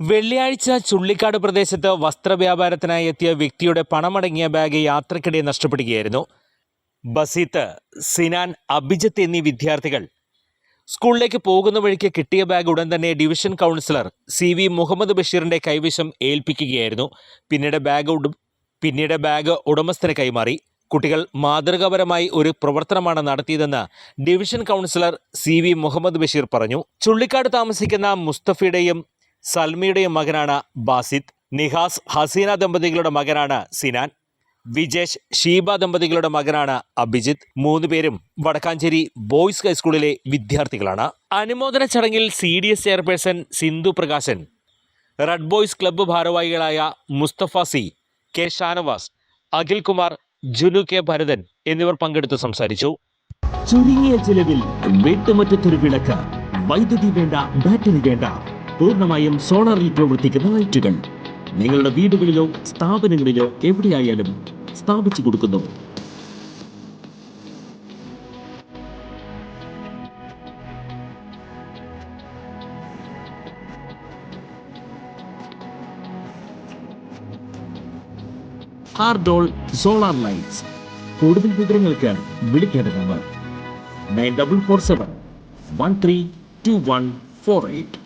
വെള്ളിയാഴ്ച ചുള്ളിക്കാട് പ്രദേശത്ത് വസ്ത്രവ്യാപാരത്തിനായി എത്തിയ വ്യക്തിയുടെ പണമടങ്ങിയ ബാഗ് യാത്രക്കിടെ നഷ്ടപ്പെടുകയായിരുന്നു. ബസീത്ത് സിനാൻ അഭിജിത്ത് എന്നീ വിദ്യാർത്ഥികൾ സ്കൂളിലേക്ക് പോകുന്ന വഴിക്ക് കിട്ടിയ ബാഗ് ഉടൻ തന്നെ division councillor C V Muhammad ബഷീറിന്റെ കൈവശം ഏൽപ്പിക്കുകയായിരുന്നു. പിന്നീട് ബാഗ് പിന്നീട് ബാഗ് ഉടമസ്ഥന് കൈമാറി. കുട്ടികൾ മാതൃകാപരമായി ഒരു പ്രവർത്തനമാണ് നടത്തിയതെന്ന് division councillor C V Muhammad Basheer പറഞ്ഞു. ചുള്ളിക്കാട് താമസിക്കുന്ന മുസ്തഫയുടെയും സൽമിയുടെയും മകനാണ് ബാസിത് നിഹാസ് ഹസീന ദമ്പതികളുടെ മകനാണ് സിനാൻ വിജേഷ് ഷീബ ദമ്പതികളുടെ മകനാണ് അഭിജിത്ത്. മൂന്നുപേരും വടക്കാഞ്ചേരി ബോയ്സ് ഹൈസ്കൂളിലെ വിദ്യാർത്ഥികളാണ്. അനുമോദന ചടങ്ങിൽ C D S chairperson Sindhu Prakashan red boys club ഭാരവാഹികളായ Mustafa C K Shanavas Akhil Kumar Junu K Bharathan എന്നിവർ പങ്കെടുത്ത് സംസാരിച്ചു. ചുരുങ്ങിയ ചിലവിൽ വീട്ടുമുറ്റത്തൊരു വിളക്ക്. വൈദ്യുതി വേണ്ട ബാറ്ററി വേണ്ട. പൂർണമായും സോളാറിൽ പ്രവർത്തിക്കുന്ന ലൈറ്റുകൾ. നിങ്ങളുടെ വീടുകളിലോ സ്ഥാപനങ്ങളിലോ എവിടെയായാലും സ്ഥാപിച്ചു കൊടുക്കുന്നു. ഹാർഡോൾ സോളാർ ലൈറ്റ്സ്. കൂടുതൽ വിവരങ്ങൾക്ക് വിളിക്കേണ്ട number nine double four seven one three two one four eight.